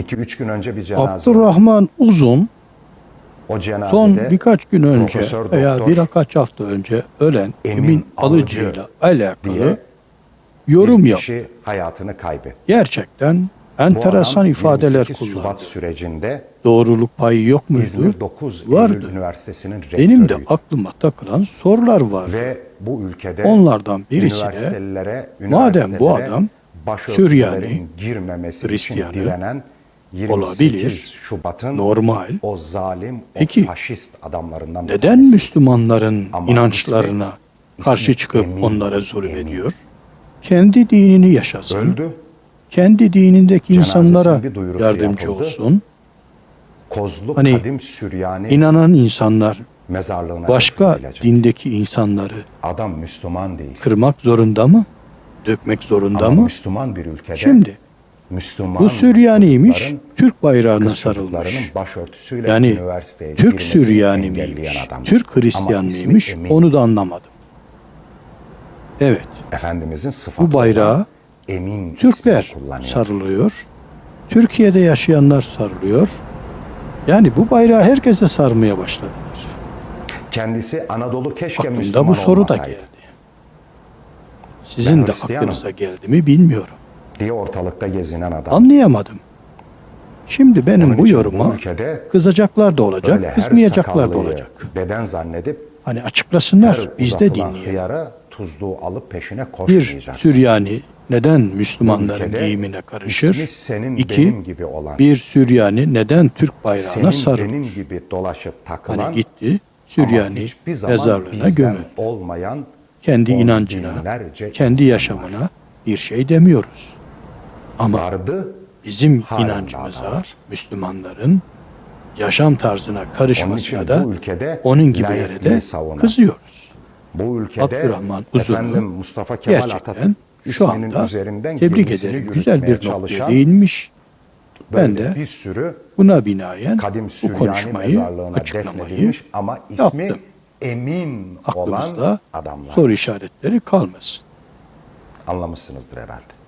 2-3 gün önce bir cenaze. Abdurrahman Uzun O cenazede son birkaç gün önce Profesör veya Doktor birkaç hafta önce ölen Emin Emin Alıcı Alıcı'yla alakalı yorum yap. hayatını kaybetti. Gerçekten enteresan ifadeler 28 Şubat kullandı. sürecinde Doğruluk payı yok muydu? İzmir 9 Eylül Vardı. Üniversitesi'nin Benim de aklıma takılan sorular vardı. Ve bu ülkede Onlardan birisi de madem bu adam Süryani, girmemesi Hristiyanı için direnen 28 olabilir, Şubat'ın normal. o zalim, Peki, o faşist adamlarından Neden. Müslümanların Ama inançlarına ismi- karşı çıkıp Emin, onlara zulüm Emin. ediyor? Kendi dinini yaşasın. öldü? Kendi dinindeki Cenazesinin insanlara yardımcı yapıldı. olsun. Kozlu Hani Kadim Süryani İnanan insanlar mezarlığına başka dindeki insanları Adam Müslüman değil. kırmak zorunda mı? Dökmek zorunda Ama mı? Müslüman bir ülkede Şimdi Müslüman bu Süryaniymiş, Türk bayrağına sarılmış. başörtüsüyle Yani Türk Süryani miymiş. Türk Ama Hristiyan ismi mıymış Emin. onu da anlamadım. Evet, Efendimizin sıfatı bu bayrağı Emin Türkler sarılıyor. Türkiye'de yaşayanlar sarılıyor. Yani bu bayrağı herkese sarmaya başladılar. Kendisi Anadolu keşke Aklımda Müslüman bu soru da geldi. Sizin de aklınıza geldi mi bilmiyorum. Diye ortalıkta gezinen adam. Anlayamadım. Şimdi benim Onun bu yoruma bu ülkede kızacaklar da olacak, kızmayacaklar da olacak. Deden zannedip Hani açıklasınlar, biz de dinleyelim. tuzluğu alıp peşine Bir. Süryani neden Müslümanların giyimine karışır? senin İki, benim gibi olan, bir Süryani neden Türk bayrağına sarılır? gibi dolaşıp takılan Hani gitti, Süryani mezarlığına gömüldü. olmayan Kendi inancına, kendi yaşamına bir şey demiyoruz. Ama bizim inancımıza. Müslümanların yaşam tarzına karışmasına da onun gibilere de kızıyoruz. Bu ülkede Abdurrahman efendim Mustafa Kemal gerçekten şu anda üzerinden tebrik ederim. Güzel bir çalışan değinmiş. Ben de bir sürü buna binaen kadim bu konuşmayı, açıklamayı ama ismi yaptım. emin olan aklımızda adamlar. soru işaretleri kalmasın. Anlamışsınızdır herhalde.